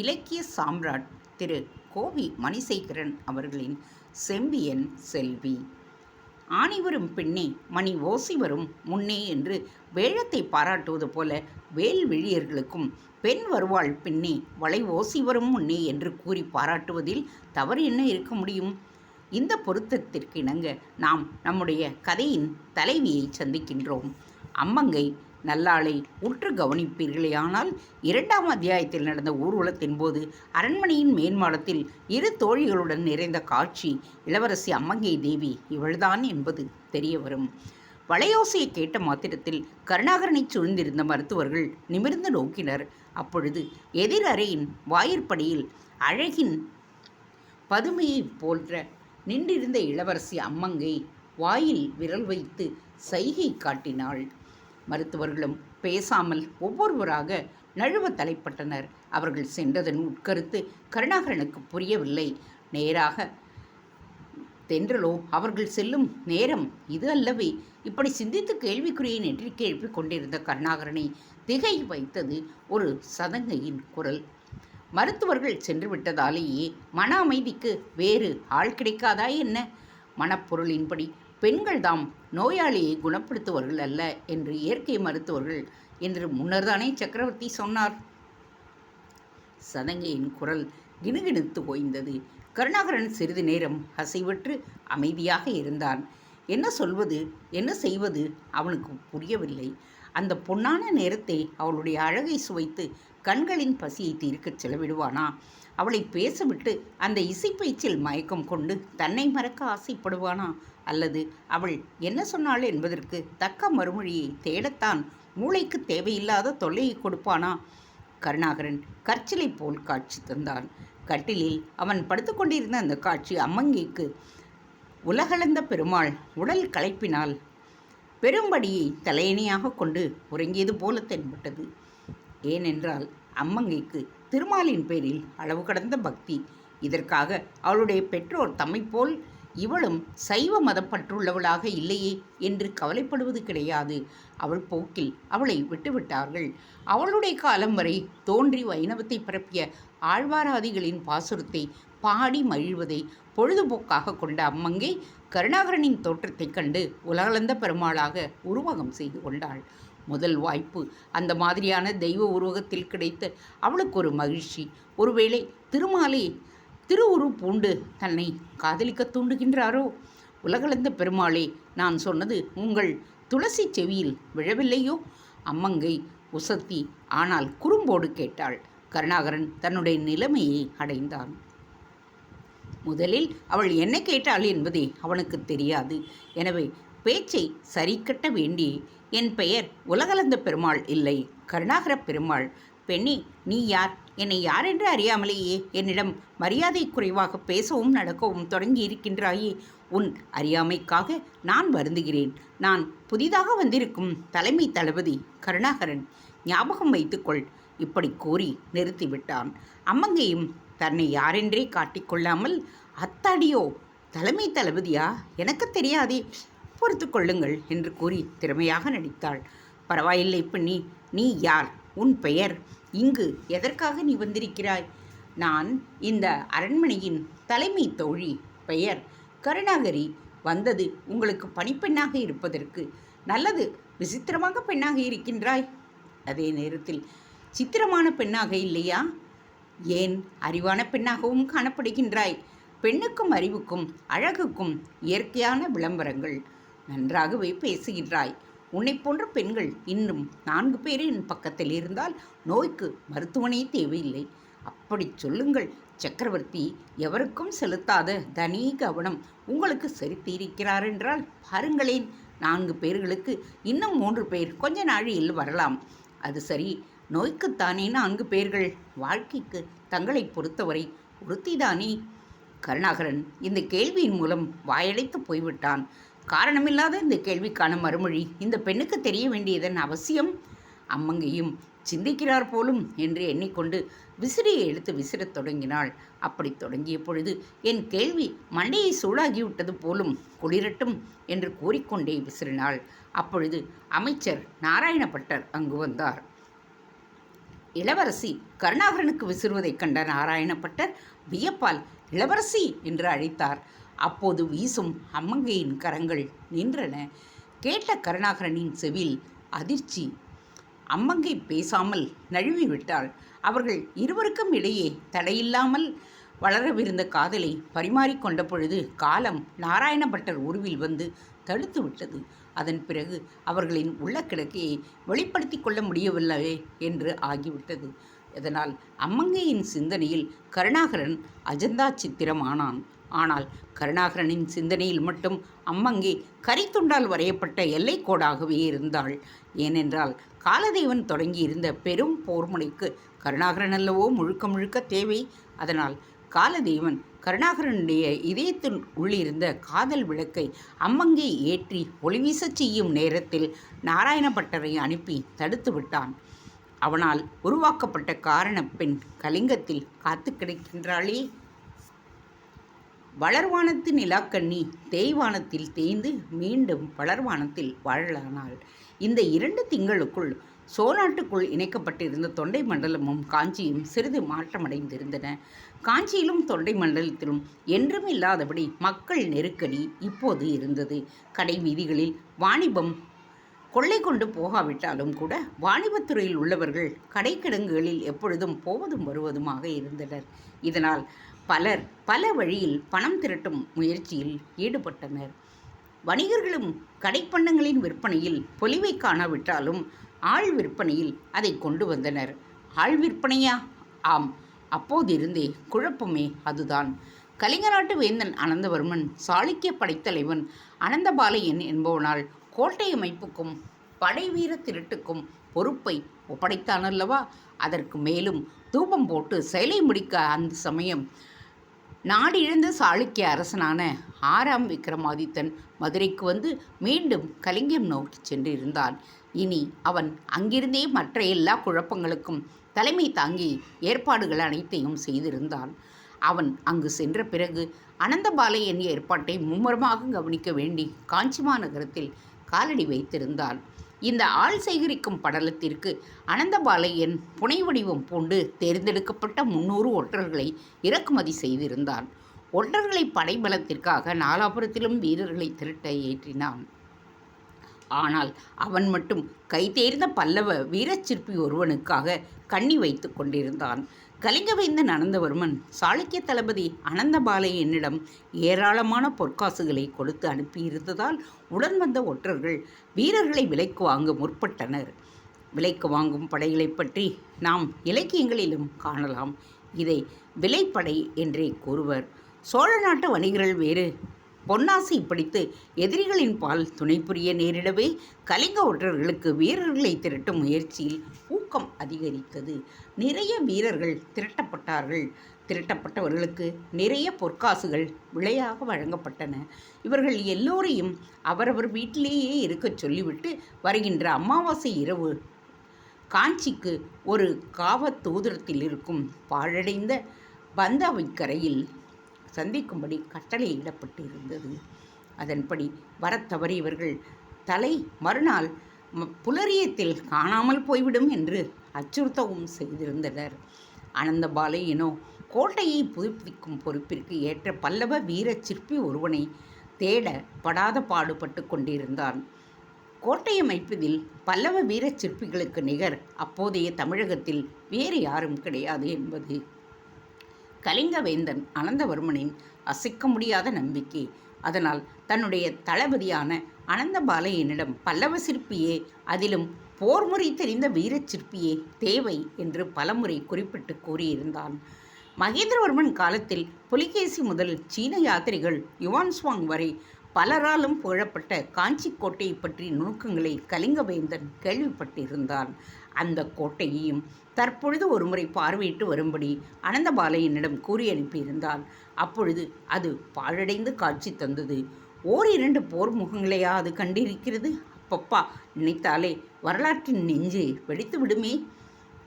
இலக்கிய சாம்ராட் திரு. கோவி மணிசேகரன் அவர்களின் செம்பியன் செல்வி. ஆணி வரும் பெண்ணே மணி ஓசி வரும் முன்னே என்று வேழத்தை பாராட்டுவது போல வேல்விழியர்களுக்கும் பெண் வருவாள் பெண்ணே வளை ஓசி வரும் முன்னே என்று கூறி பாராட்டுவதில் தவறு என்ன இருக்க முடியும்? இந்த பொருத்தத்திற்கு இணங்க நாம் நம்முடைய கதையின் தலைவியை சந்திக்கின்றோம். அம்மங்கை நல்லாளை உற்று கவனிப்பீர்களேயானால் இரண்டாம் அத்தியாயத்தில் நடந்த ஊர்வலத்தின் போது அரண்மனையின் மேன்மாடத்தில் இரு தோழிகளுடன் நிறைந்த காட்சி இளவரசி அம்மங்கை தேவி இவள்தான் என்பது தெரிய வரும். வளையோசையை கேட்ட மாத்திரத்தில் கருணாகரனை சூழ்ந்திருந்த மருத்துவர்கள் நிமிர்ந்து நோக்கினர். அப்பொழுது எதிர் அறையின் வாயிற்படியில் அழகின் பதுமையைப் போன்ற நின்றிருந்த இளவரசி அம்மங்கை வாயில் விரல் வைத்து சைகை காட்டினாள். மருத்துவர்களும் பேசாமல் ஒவ்வொருவராக நழுவ தலைப்பட்டனர். அவர்கள் சென்றதன் உட்கருத்து கருணாகரனுக்கு புரியவில்லை. நேராக தென்றலோ அவர்கள் செல்லும் நேரம் இது அல்லவே? இப்படி சிந்தித்து கேள்விக்குறியை நெற்றிக்கு எழுப்பிக் கொண்டிருந்த கருணாகரனை திகை வைத்தது ஒரு சதங்கையின் குரல். மருத்துவர்கள் சென்று விட்டதாலேயே மன அமைதிக்கு வேறு ஆள் கிடைக்காதா என்ன? மனப்பொருளின்படி பெண்கள்தாம் நோயாளியை குணப்படுத்துவர்கள் அல்ல என்று இயற்கை மருத்துவர்கள் என்று முன்னர்தானே சக்கரவர்த்தி சொன்னார். சதங்கையின் குரல் கிணுகிணுத்து ஓய்ந்தது. கருணாகரன் சிறிது நேரம் அசைவற்று அமைதியாக இருந்தான். என்ன சொல்வது என்ன செய்வது அவனுக்கு புரியவில்லை. அந்த பொன்னான நேரத்தை அவளுடைய அழகை சுவைத்து கண்களின் பசியை தீர்க்கச் செலவிடுவானா? அவளை பேசவிட்டு அந்த இசைப்பயிற்சியில் மயக்கம் கொண்டு தன்னை மறக்க ஆசைப்படுவானா? அல்லது அவள் என்ன சொன்னாள் என்பதற்கு தக்க மறுமொழியை தேடத்தான் மூளைக்கு தேவையில்லாத தொல்லையை கொடுப்பானா? கருணாகரன் கற்சிலை போல் காட்சி தந்தான். கட்டிலில் அவன் படுத்துக்கொண்டிருந்த அந்த காட்சி அம்மங்கிக்கு உலகளந்த பெருமாள் உடல் களைப்பினால் பெரும்படியை தலையணியாக கொண்டு உறங்கியது போல தென்பட்டது. ஏனென்றால் அம்மங்கைக்கு திருமாலின் பேரில் அளவு கடந்த பக்தி. இதற்காக அவளுடைய பெற்றோர் தம்மை போல் இவளும் சைவ மதப்பற்றுள்ளவளாக இல்லையே என்று கவலைப்படுவது கிடையாது. அவள் போக்கில் அவளை விட்டுவிட்டார்கள். அவளுடைய காலம் வரை தோன்றி வைணவத்தை பரப்பிய ஆழ்வாராதிகளின் பாசுரத்தை பாடி மகிழ்வதை பொழுதுபோக்காக கொண்ட அம்மங்கை கருணாகரனின் தோற்றத்தைக் கண்டு உலகளந்த பெருமாளாக உருவகம் செய்து கொண்டாள். முதல் வாய்ப்பு. அந்த மாதிரியான தெய்வ உருவகத்தில் கிடைத்த அவளுக்கு ஒரு மகிழ்ச்சி. ஒருவேளை திருமாலை திருவுரு பூண்டு தன்னை காதலிக்க தூண்டுகின்றாரோ? உலகளந்த பெருமாளே நான் சொன்னது உங்கள் துளசி செவியில் விழவில்லையோ? அம்மங்கை உசத்தி ஆனால் குறும்போடு கேட்டாள். கருணாகரன் தன்னுடைய நிலைமையை அடைந்தான். முதலில் அவள் என்ன கேட்டாள் என்பதே அவனுக்கு தெரியாது. எனவே பேச்சை சரிக்கட்ட வேண்டி என் பெயர் உலகளந்த பெருமாள் இல்லை. கருணாகர பெருமாள் பெண்ணே நீ யார்? என்னை யாரென்று அறியாமலேயே என்னிடம் மரியாதை குறைவாக பேசவும் நடக்கவும் தொடங்கி இருக்கின்றாயே உன் அறியாமைக்காக நான் வருந்துகிறேன். நான் புதிதாக வந்திருக்கும் தலைமை தளபதி கருணாகரன் ஞாபகம் வைத்துக்கொள். இப்படி கூறி நிறுத்திவிட்டான். அம்மங்கையும் தன்னை யாரென்றே காட்டிக்கொள்ளாமல் அத்தாடியோ தலைமை தளபதியா? எனக்கு தெரியாதே. பொறுத்து கொள்ளுங்கள் என்று கூறி திறமையாக நடித்தாள். பரவாயில்லை பெண்ணி நீ யார்? உன் பெயர்? இங்கு எதற்காக நீ வந்திருக்கிறாய்? நான் இந்த அரண்மனையின் தலைமை தோழி. பெயர் கருணாகரி. வந்தது உங்களுக்கு பணிப்பெண்ணாக இருப்பதற்கு. நல்லது விசித்திரமாக பெண்ணாக இருக்கின்றாய். அதே நேரத்தில் சித்திரமான பெண்ணாக இல்லையா? ஏன் அறிவான பெண்ணாகவும் காணப்படுகின்றாய். பெண்ணுக்கும் அறிவுக்கும் அழகுக்கும் இயற்கையான விளம்பரங்கள். நன்றாகவே பேசுகின்றாய். உன்னை போன்ற பெண்கள் இன்னும் நான்கு பேர் என் பக்கத்தில் இருந்தால் நோய்க்கு மருத்துவனே தேவையில்லை. அப்படி சொல்லுங்கள் சக்கரவர்த்தி. எவருக்கும் செலுத்தாத தனி கவனம் உங்களுக்கு செலுத்தியிருக்கிறார் என்றால் பாருங்களேன் நான்கு பேர்களுக்கு இன்னும் மூன்று பேர் கொஞ்ச நாழியில் வரலாம். அது சரி நோய்க்குத்தானே நான்கு பேர்கள்? வாழ்க்கைக்கு தங்களை பொறுத்தவரை ஒருத்திதானே? கருணாகரன் இந்த கேள்வியின் மூலம் வாயடைத்து போய்விட்டான். காரணமில்லாத இந்த கேள்விக்கான மறுமொழி. இந்த பெண்ணுக்கு தெரிய வேண்டியதன் அவசியம் அம்மங்கையும். சிந்திக்கிறார் போலும் என்று எண்ணிக்கொண்டு விசிறியை எடுத்து விசிறத் தொடங்கினாள். அப்படி தொடங்கிய பொழுது என் கேள்வி மண்டையை சூடாகிவிட்டது போலும் குளிரட்டும் என்று கூறிக்கொண்டே விசிறினாள். அப்பொழுது அமைச்சர் நாராயணப்பட்டர் அங்கு வந்தார். இளவரசி கருணாகரனுக்கு விசிறுவதைக் கண்ட நாராயணப்பட்டர் வியப்பால் இளவரசி என்று அழைத்தார். அப்போது வீசும் அம்மங்கையின் கரங்கள் நின்றன. கேட்ட கருணாகரனின் செவில் அதிர்ச்சி. அம்மங்கை பேசாமல் நழுவிவிட்டாள் அவர்கள் இருவருக்கும் இடையே தடையில்லாமல் வளரவிருந்த காதலை பரிமாறிக்கொண்ட பொழுது காலம் நாராயணபட்டர் உருவில் வந்து தடுத்து விட்டது. அதன் பிறகு அவர்களின் உள்ள கிடக்கையை வெளிப்படுத்தி கொள்ள முடியவில்லையே என்று ஆகிவிட்டது. இதனால் அம்மங்கையின் சிந்தனையில் கருணாகரன் அஜந்தா சித்திரமானான். ஆனால் கருணாகரனின் சிந்தனையில் மட்டும் அம்மங்கே கரித்துண்டால் வரையப்பட்ட எல்லைக்கோடாகவே இருந்தாள். ஏனென்றால் காலதேவன் தொடங்கியிருந்த பெரும் போர்முனைக்கு கருணாகரன் அல்லவோ முழுக்க முழுக்க தேவை. அதனால் காலதேவன் கருணாகரனுடைய இதயத்தின் உள்ளிருந்த காதல் விளக்கை அம்மங்கே ஏற்றி ஒளிவீசச் செய்யும் நேரத்தில் நாராயணபட்டரை அனுப்பி தடுத்து விட்டான். அவனால் உருவாக்கப்பட்ட காரணப் பெண் கலிங்கத்தில் காத்து கிடக்கின்றாளே. வளர்வானத்து நிலாக்கண்ணி தேய்வானத்தில் தேய்ந்து மீண்டும் வளர்வானத்தில் வாழலானாள். இந்த இரண்டு திங்களுக்குள் சோநாட்டுக்குள் இணைக்கப்பட்டிருந்த தொண்டை மண்டலமும் காஞ்சியும் சிறிது மாற்றமடைந்திருந்தன. காஞ்சியிலும் தொண்டை மண்டலத்திலும் என்றும் இல்லாதபடி மக்கள் நெருக்கடி இப்போது இருந்தது. கடை வீதிகளில் வாணிபம் கொள்ளை கொண்டு போகாவிட்டாலும் கூட வாணிபத்துறையில் உள்ளவர்கள் கடைக்கிடங்குகளில் எப்பொழுதும் போவதும் வருவதுமாக இருந்தனர். இதனால் பலர் பல வழியில் பணம் திரட்டும் முயற்சியில் ஈடுபட்டனர். வணிகர்களும் கடைப்பண்டங்களின் விற்பனையில் பொலிவை காணாவிட்டாலும் ஆள் விற்பனையில் அதை கொண்டு வந்தனர். ஆள் விற்பனையா? ஆம். அப்போதிருந்தே குழப்பமே அதுதான். கலிங்கநாட்டு வேந்தன் அனந்தவர்மன் சாளுக்கிய படைத்தலைவன் அனந்தபாலையன் என்பவனால் கோட்டை அமைப்புக்கும் படை வீர திருட்டுக்கும் பொறுப்பை ஒப்படைத்தானல்லவா? அதற்கு மேலும் தூபம் போட்டு செயலை முடிக்க அந்த சமயம் நாடிழந்த சாளுக்கிய அரசனான ஆறாம் விக்ரமாதித்தன் மதுரைக்கு வந்து மீண்டும் கலிங்கம் நோக்கி சென்றிருந்தான். இனி அவன் அங்கிருந்தே மற்ற எல்லா குழப்பங்களுக்கும் தலைமை தாங்கி ஏற்பாடுகள் அனைத்தையும் செய்திருந்தான். அவன் அங்கு சென்ற பிறகு அனந்தபாலையன் ஏற்பாட்டை மும்முரமாக கவனிக்க வேண்டி காஞ்சிமா நகரத்தில் காலடி வைத்திருந்தான். இந்த ஆள் சேகரிக்கும் படலத்திற்கு அனந்தபாலையன் புனை வடிவம் பூண்டு தேர்ந்தெடுக்கப்பட்ட முன்னூறு ஒற்றர்களை இறக்குமதி செய்திருந்தான். ஒற்றர்களை படைபலத்திற்காக நாலாபுரத்திலும் வீரர்களை திரட்ட ஏற்றினான். ஆனால் அவன் மட்டும் கைதேர்ந்த பல்லவ வீரச்சிற்பி ஒருவனுக்காக கண்ணி வைத்து கொண்டிருந்தான். கலிங்கவேந்தன் அனந்தவர்மன் சாளுக்கிய தளபதி அனந்தபாலை என்னிடம் ஏராளமான பொற்காசுகளை கொடுத்து அனுப்பியிருந்ததால் உடன் வந்த ஒற்றர்கள் வீரர்களை விலைக்கு வாங்க முற்பட்டனர். விலைக்கு வாங்கும் படைகளை பற்றி நாம் இலக்கியங்களிலும் காணலாம். இதை விலைப்படை என்றே கூறுவர். சோழ நாட்டு வணிகர்கள் வேறு பொன்னாசை பிடித்து எதிரிகளின் பால் துணை புரிய நேரிடவே கலிங்க ஒற்றர்களுக்கு வீரர்களை திரட்டும் முயற்சியில் ஊக்கம் அதிகரித்தது. நிறைய வீரர்கள் திரட்டப்பட்டார்கள். திரட்டப்பட்டவர்களுக்கு நிறைய பொற்காசுகள் விலையாக வழங்கப்பட்டன. இவர்கள் எல்லோரையும் அவரவர் வீட்டிலேயே இருக்கச் சொல்லிவிட்டு வருகின்ற அமாவாசை இரவு காஞ்சிக்கு ஒரு காவத் தூதரத்தில் இருக்கும் பாழடைந்த பந்தாவிக்கரையில் சந்திக்கும்படி கட்டளையிடப்பட்டிருந்தது அதன்படி வரத் தவறியவர்கள் தலை மறுநாள் புலரியத்தில் காணாமல் போய்விடும் என்று அச்சுறுத்தவும் செய்திருந்தனர். அனந்தபாலையனோ கோட்டையை புதுப்பிக்கும் பொறுப்பிற்கு ஏற்ற பல்லவ வீர சிற்பி ஒருவனை தேட படாத பாடுபட்டு கொண்டிருந்தான். கோட்டை அமைப்பதில் பல்லவ வீரச் சிற்பிகளுக்கு நிகர் அப்போதைய தமிழகத்தில் வேறு யாரும் கிடையாது என்பது கலிங்கவேந்தன் அனந்தவர்மனின் அசைக்க முடியாத நம்பிக்கை. அதனால் தன்னுடைய தளபதியான அனந்தபாலையனிடம் பல்லவ சிற்பியே அதிலும் போர்முறை தெரிந்த வீரச் சிற்பியே தேவை என்று பலமுறை குறிப்பிட்டு கூறியிருந்தான். மகேந்திரவர்மன் காலத்தில் புலிகேசி முதல் சீன யாத்திரிகள் யுவான் சுவாங் வரை பலராலும் புகழப்பட்ட காஞ்சி கோட்டையை பற்றி நுணுக்கங்களை கலிங்கவேந்தன் கேள்விப்பட்டிருந்தான். அந்த கோட்டையையும் தற்பொழுது ஒருமுறை பார்வையிட்டு வரும்படி அனந்தபாலையனிடம் கூறி அனுப்பியிருந்தான் அப்பொழுது அது பாழடைந்து காட்சி தந்தது. ஓரிரண்டு போர் முகங்களையா அது கண்டிருக்கிறது? அப்பப்பா நினைத்தாலே வரலாற்றின் நெஞ்சு வெடித்து விடுமே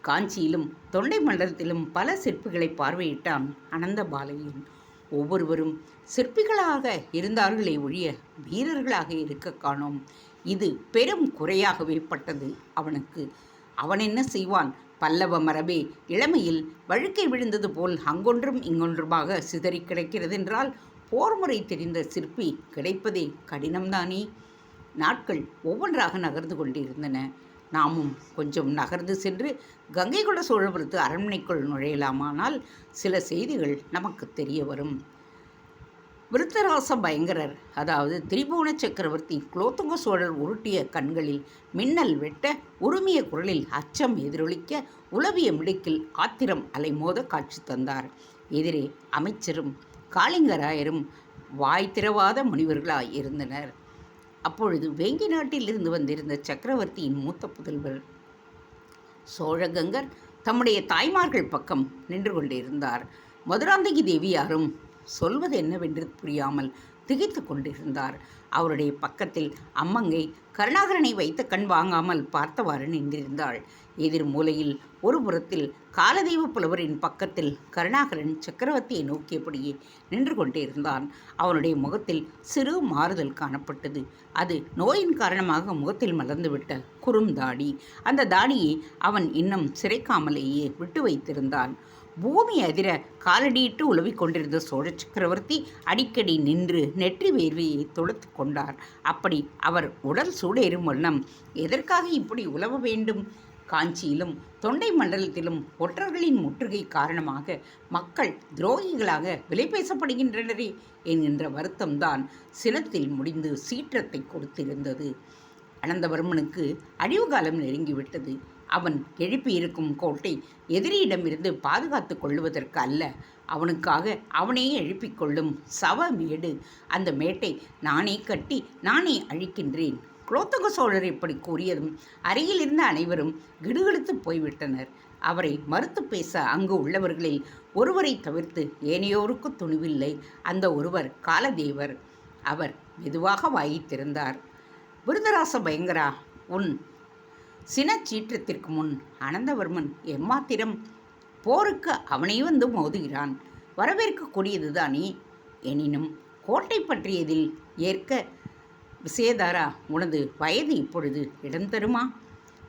காஞ்சியிலும் தொண்டை மண்டலத்திலும் பல சிற்பிகளை பார்வையிட்டான் அனந்தபாலையன். ஒவ்வொருவரும் சிற்பிகளாக இருந்தார்களே ஒழிய வீரர்களாக இருக்க காணோம். இது பெரும் குறையாகவே பட்டது அவனுக்கு அவன் என்ன செய்வான்? பல்லவ மரபே இளமையில் வழுக்கை விழுந்தது போல் அங்கொன்றும் இங்கொன்றுமாக சிதறி கிடக்கிறதென்றால் போர்முறை தெரிந்த சிற்பி கிடைப்பதே கடினம்தானே? நாட்கள் ஒவ்வொன்றாக நகர்ந்து கொண்டிருந்தன. நாமும் கொஞ்சம் நகர்ந்து சென்று கங்கை கொண்ட சோழபுரத்து அரண்மனைக்குள் நுழையலாமானால் சில செய்திகள் நமக்கு தெரிய வரும். விருத்தராச பயங்கரர் அதாவது திரிபுவன சக்கரவர்த்தி குலோத்துங்க சோழர் உருட்டிய கண்களில் மின்னல் வெட்ட உருமிய குரலில் அச்சம் எதிரொலிக்க உளவிய மிடுக்கில் ஆத்திரம் அலைமோத காட்சி தந்தார். எதிரே அமைச்சரும் காளிங்கராயரும் வாய் திறவாத முனிவர்களாய் இருந்தனர் அப்பொழுது வேங்கி நாட்டில் இருந்து வந்திருந்த சக்கரவர்த்தியின் மூத்த புதல்வர் சோழகங்கர் தம்முடைய தாய்மார்கள் பக்கம் நின்று கொண்டிருந்தார். மதுராந்தகி தேவியாரும் சொல்வது என்னவென்று புரியாமல் திகைத்து கொண்டிருந்தார். அவருடைய பக்கத்தில் அம்மங்கை கருணாகரனை வைத்த கண் வாங்காமல் பார்த்தவாறு நின்றிருந்தாள். எதிர் மூலையில் ஒரு புறத்தில் காலதெய்வ புலவரின் பக்கத்தில் கருணாகரன் சக்கரவர்த்தியை நோக்கியபடியே நின்று கொண்டே இருந்தான் அவனுடைய முகத்தில் சிறு மாறுதல் காணப்பட்டது. அது நோயின் காரணமாக முகத்தில் மலர்ந்துவிட்ட குறுந்தாடி அந்த தாடியை அவன் இன்னும் சிறைக்காமலேயே விட்டு வைத்திருந்தான். பூமி அதிர காலடியிட்டு உலவிக் கொண்டிருந்த சோழ சக்கரவர்த்தி அடிக்கடி நின்று நெற்றி வேர்வையை தொடுத்து கொண்டார். அப்படி அவர் உடல் சூடேறும் வண்ணம் எதற்காக இப்படி உலவ வேண்டும்? காஞ்சியிலும் தொண்டை மண்டலத்திலும் ஒற்றர்களின் முற்றுகை காரணமாக மக்கள் துரோகிகளாக விலை பேசப்படுகின்றனரே என்கின்ற வருத்தம்தான் சினத்தில் முடிந்து சீற்றத்தை கொடுத்திருந்தது. அனந்தவர்மனுக்கு அழிவு காலம் நெருங்கிவிட்டது. அவன் எழுப்பியிருக்கும் கோட்டை எதிரியிடமிருந்து பாதுகாத்து கொள்வதற்கு அல்ல. அவனுக்காக அவனே எழுப்பிக் கொள்ளும் சவ மேடு. அந்த மேட்டை நானே கட்டி நானே அழிக்கின்றேன். குலோத்தக சோழர் இப்படி கூறியதும் அருகில் இருந்த அனைவரும் கிடுகிடுத்து போய்விட்டனர். அவரை மறுத்து பேச அங்கு உள்ளவர்களில் ஒருவரை தவிர்த்து ஏனையோருக்கு துணிவில்லை. அந்த ஒருவர் காலதேவர். அவர் மெதுவாக வாயித்திருந்தார் விருதராச பயங்கரா உன் சினச்சீற்றத்திற்கு முன் அனந்தவர்மன் எம்மாத்திரம் போருக்கு அவனே வந்து மோதுகிறான். வரவேற்கக்கூடியதுதானே? எனினும் கோட்டை பற்றியதில் ஏற்க விசேதாரா உனது வயது இப்பொழுது இடம் தருமா?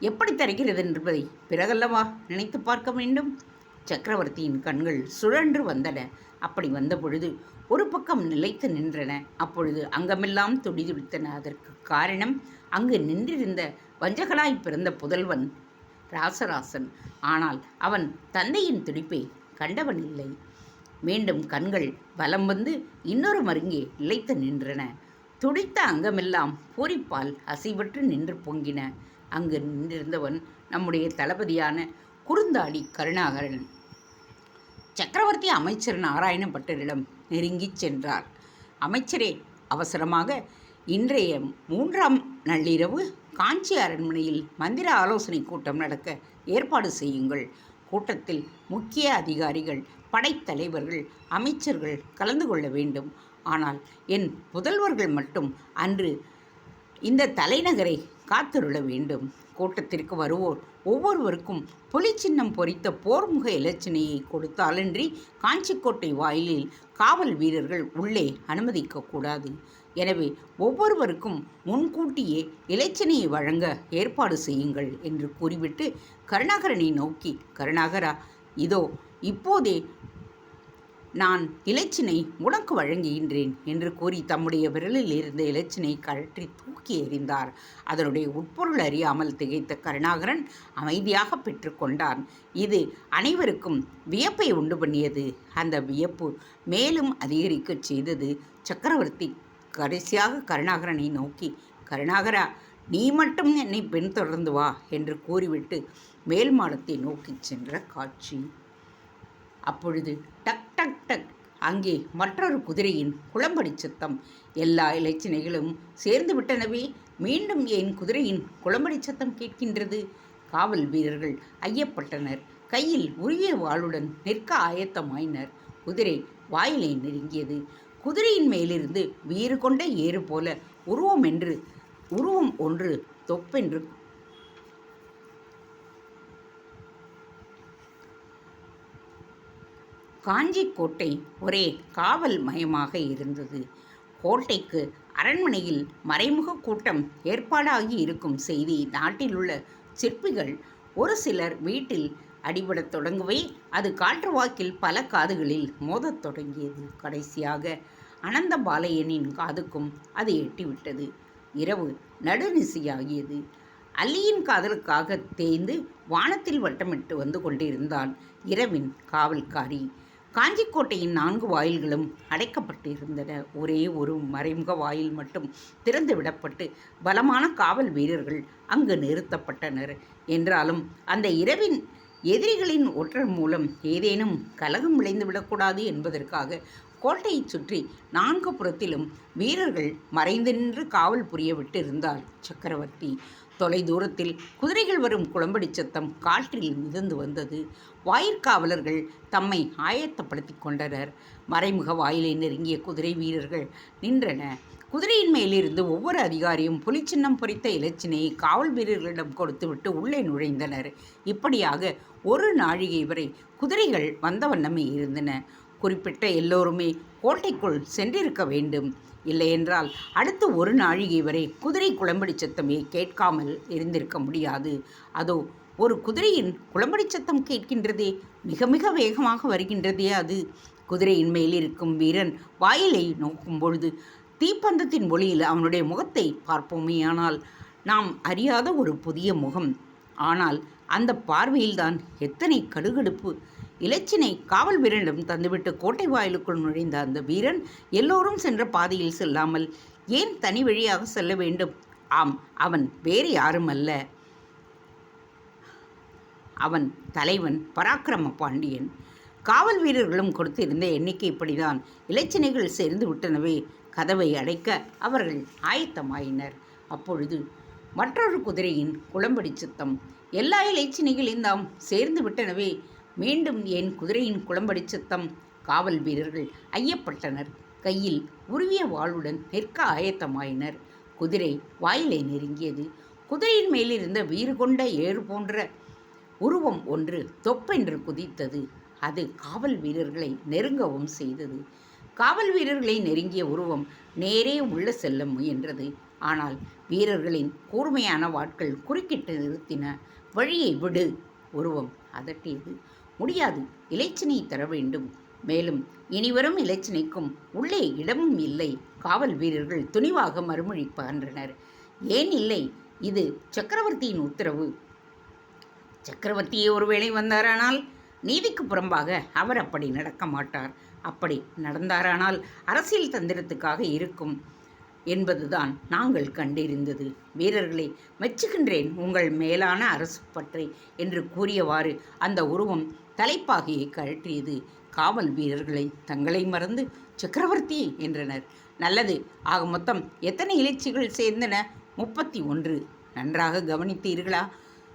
எப்படி தருகிறது என்பதை பிறகல்லவா நினைத்து பார்க்க வேண்டும்? சக்கரவர்த்தியின் கண்கள் சுழன்று வந்தன. அப்படி வந்த பொழுது ஒரு பக்கம் நிலைத்து நின்றன. அப்பொழுது அங்கமெல்லாம் துடிதுடித்தன. அதற்கு காரணம் அங்கு நின்றிருந்த வஞ்சகனாய் பிறந்த புதல்வன் ராசராசன். ஆனால் அவன் தந்தையின் துடிப்பை கண்டவன் இல்லை. மீண்டும் கண்கள் பலம் வந்து இன்னொரு மருங்கே இழைத்து நின்றன. துடித்த அங்கமெல்லாம் பூரிப்பால் அசைவற்று நின்று பொங்கின. அங்கு நின்றிருந்தவன் நம்முடைய தளபதியான குறுந்தாடி கருணாகரன். சக்கரவர்த்தி அமைச்சர் நாராயணப்பட்டரிடம் நெருங்கிச் சென்றார். அமைச்சரே அவசரமாக இன்றைய மூன்றாம் நள்ளிரவு காஞ்சி அரண்மனையில் மந்திர ஆலோசனை கூட்டம் நடக்க ஏற்பாடு செய்யுங்கள். கூட்டத்தில் முக்கிய அதிகாரிகள் படைத்தலைவர்கள் அமைச்சர்கள் கலந்து கொள்ள வேண்டும். ஆனால் என் புதல்வர்கள் மட்டும் அன்று இந்த தலைநகரை காத்திருள வேண்டும். கூட்டத்திற்கு வருவோர் ஒவ்வொருவருக்கும் புலிச்சின்னம் பொறித்த போர்முக இலச்சினையை கொடுத்தாலன்றி காஞ்சிக்கோட்டை வாயிலில் காவல் வீரர்கள் உள்ளே அனுமதிக்கக்கூடாது. எனவே ஒவ்வொருவருக்கும் முன்கூட்டியே இலச்சினையை வழங்க ஏற்பாடு செய்யுங்கள் என்று கூறிவிட்டு கருணாகரனை நோக்கி கருணாகரா இதோ இப்போதே நான் இலச்சினை உனக்கு வழங்குகின்றேன் என்று கூறி தம்முடைய விரலில் இருந்த இலச்சினை கழற்றி தூக்கி எறிந்தார். அதனுடைய உட்பொருள் அறியாமல் திகைத்த கருணாகரன் அமைதியாக பெற்றுக்கொண்டான் இது அனைவருக்கும் வியப்பை உண்டு பண்ணியது. அந்த வியப்பு மேலும் அதிகரிக்கச் செய்தது சக்கரவர்த்தி. கடைசியாக கருணாகரனை நோக்கி கருணாகரா நீ மட்டும் என்னை பின்தொடர்ந்து வா என்று கூறிவிட்டு மேல் மாடத்தை நோக்கிச் சென்ற காட்சி. அப்பொழுது டக் டக் டக். அங்கே மற்றொரு குதிரையின் குளம்படி சத்தம். எல்லா இலைச்சினைகளும் சேர்ந்து விட்டனவே மீண்டும் ஏன் குதிரையின் குளம்படி சத்தம் கேட்கின்றது? காவல் வீரர்கள் ஐயப்பட்டனர். கையில் உரிய வாளுடன் நிற்க ஆயத்தமாயினர். குதிரை வாயிலை நெருங்கியது. குதிரையின் மேலிருந்து வீறு கொண்ட ஏறு போல உருவம் என்று உருவம் ஒன்று தொப்பென்று காஞ்சி கோட்டை ஒரே காவல் மயமாக இருந்தது. கோட்டைக்கு அரண்மனையில் மறைமுக கூட்டம் ஏற்பாடாகி இருக்கும் செய்தி நாட்டிலுள்ள சிற்பிகள் ஒரு சிலர் வீட்டில் அடிபடத் தொடங்கவே அது காற்று வாக்கில் பல காதுகளில் மோதத் தொடங்கியது. கடைசியாக அனந்த பாலையனின் காதுக்கும் அது எட்டிவிட்டது. இரவு நடுநிசியாகியது. அல்லியின் காதலுக்காக தேய்ந்து வானத்தில் வட்டமிட்டு வந்து கொண்டிருந்தான் இரவின் காவல்காரி. காஞ்சிக்கோட்டையின் நான்கு வாயில்களும் அடைக்கப்பட்டிருந்தன. ஒரே ஒரு மறைமுக வாயில் மட்டும் திறந்து விடப்பட்டு பலமான காவல் வீரர்கள் அங்கு நிறுத்தப்பட்டனர். என்றாலும் அந்த இரவின் எதிரிகளின் ஒற்றர் மூலம் ஏதேனும் கலகம் விளைந்துவிடக்கூடாது என்பதற்காக கோட்டையைச் சுற்றி நான்கு புறத்திலும் வீரர்கள் மறைந்து நின்று காவல் புரிய விட்டிருந்தார் சக்கரவர்த்தி. தொலை தூரத்தில் குதிரைகள் வரும் குளம்படி சத்தம் காற்றில் மிதந்து வந்தது. வாயிற்காவலர்கள் தம்மை ஆயத்தப்படுத்திக் கொண்டனர். மறைமுக வாயிலை நெருங்கிய குதிரை வீரர்கள் நின்றன. குதிரையின் மேலிருந்து ஒவ்வொரு அதிகாரியும் புலிச்சின்னம் பொறித்த இலச்சினையை காவல் வீரர்களிடம் கொடுத்துவிட்டு உள்ளே நுழைந்தனர். இப்படியாக ஒரு நாழிகை வரை குதிரைகள் வந்த வண்ணமே இருந்தன. குறிப்பிட்ட எல்லோருமே கோட்டைக்குள் சென்றிருக்க வேண்டும். இல்லையென்றால் அடுத்த ஒரு நாழிகை வரை குதிரை குளம்படி சத்தமே கேட்காமல் இருந்திருக்க முடியாது. அதோ ஒரு குதிரையின் குளம்படி சத்தம் கேட்கின்றதே மிக மிக வேகமாக வருகின்றதே அது. குதிரையின் மேல் இருக்கும் வீரன் வாயிலை நோக்கும் பொழுது தீப்பந்தத்தின் ஒளியில் அவனுடைய முகத்தை பார்ப்போமேயானால் நாம் அறியாத ஒரு புதிய முகம். ஆனால் அந்த பார்வையில்தான் எத்தனை கடுகடுப்பு. இலச்சினை காவல் வீரனிடம் தந்துவிட்டு கோட்டை வாயிலுக்குள் நுழைந்த அந்த வீரன் எல்லோரும் சென்ற பாதையில் செல்லாமல் ஏன் தனி வழியாக செல்ல வேண்டும்? ஆம் அவன் வேறு யாரும் அல்ல அவன் தலைவன் பராக்கிரம பாண்டியன். காவல் வீரர்களும் கொடுத்திருந்த எண்ணிக்கை இப்படிதான். இலச்சினைகள் சேர்ந்து விட்டனவே கதவை அடைக்க அவர்கள் ஆயத்தமாயினர். அப்பொழுது மற்றொரு குதிரையின் குளம்படி சுத்தம். எல்லா இலைச்சினைகளையும் தாம் சேர்ந்து விட்டனவே மீண்டும் என் குதிரையின் குளம்படி சத்தம்? காவல் வீரர்கள் ஐயப்பட்டனர். கையில் உருவிய வாளுடன் நிற்க ஆயத்தமாயினர். குதிரை வாயிலை நெருங்கியது. குதிரையின் மேலிருந்த வீறு கொண்ட ஏறு போன்ற உருவம் ஒன்று தொப்பென்று குதித்தது. அது காவல் வீரர்களை நெருங்கவும் செய்தது. காவல் வீரர்களை நெருங்கிய உருவம் நேரே உள்ள செல்ல முயன்றது. ஆனால் வீரர்களின் கூர்மையான வாட்கள் குறுக்கிட்டு நிறுத்தின. வழியை விடு உருவம் அதட்டியது. முடியாது. இலைச்சினை தர வேண்டும். மேலும் இனிவரும் இலைச்சினைக்கும் உள்ளே இடமும் இல்லை. காவல் வீரர்கள் துணிவாக மறுமொழி பகன்றனர் ஏன் இல்லை? இது சக்கரவர்த்தியின் உத்தரவு. சக்கரவர்த்தியே ஒருவேளை வந்தாரானால் நீதிக்கு புறம்பாக அவர் அப்படி நடக்க மாட்டார். அப்படி நடந்தாரானால் அரசியல் தந்திரத்துக்காக இருக்கும் என்பதுதான் நாங்கள் கண்டிருந்தது. வீரர்களை மெச்சுகின்றேன். உங்கள் மேலான அரசு பற்றி என்று கூறியவாறு அந்த உருவம் தலைப்பாகையை கழற்றியது. காவல் வீரர்களை தங்களை மறந்து சக்கரவர்த்தி என்றனர். நல்லது. ஆக மொத்தம் எத்தனை இலைச்சிகள் சேர்ந்தன? முப்பத்தி ஒன்று. நன்றாக கவனித்தீர்களா?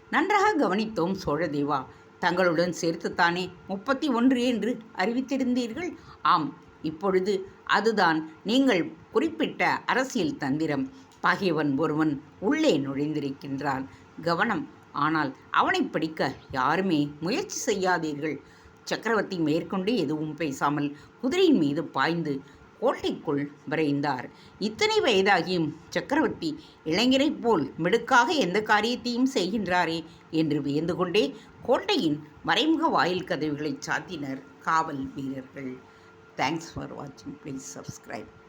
நன்றாக கவனித்தோம் சோழதேவா. தங்களுடன் சேர்த்துத்தானே முப்பத்தி ஒன்று என்று அறிவித்திருந்தீர்கள்? ஆம். இப்பொழுது அதுதான் நீங்கள் குறிப்பிட்ட அரசியல் தந்திரம். பகைவன் ஒருவன் உள்ளே நுழைந்திருக்கின்றான். கவனம் ஆனால் அவனை பிடிக்க யாருமே முயற்சி செய்யாதீர்கள். சக்கரவர்த்தி மேற்கொண்டு எதுவும் பேசாமல் குதிரையின் மீது பாய்ந்து கோட்டைக்குள் விரைந்தார். இத்தனை வயதாகியும் சக்கரவர்த்தி இளைஞரைப் போல் மிடுக்காக எந்த காரியத்தையும் செய்கின்றாரே என்று வியந்து கொண்டே கோட்டையின் மறைமுக வாயில் கதவுகளை சாத்தினர் காவல் வீரர்கள். தேங்க்ஸ் ஃபார் வாட்சிங் ப்ளீஸ் சப்ஸ்கிரைப்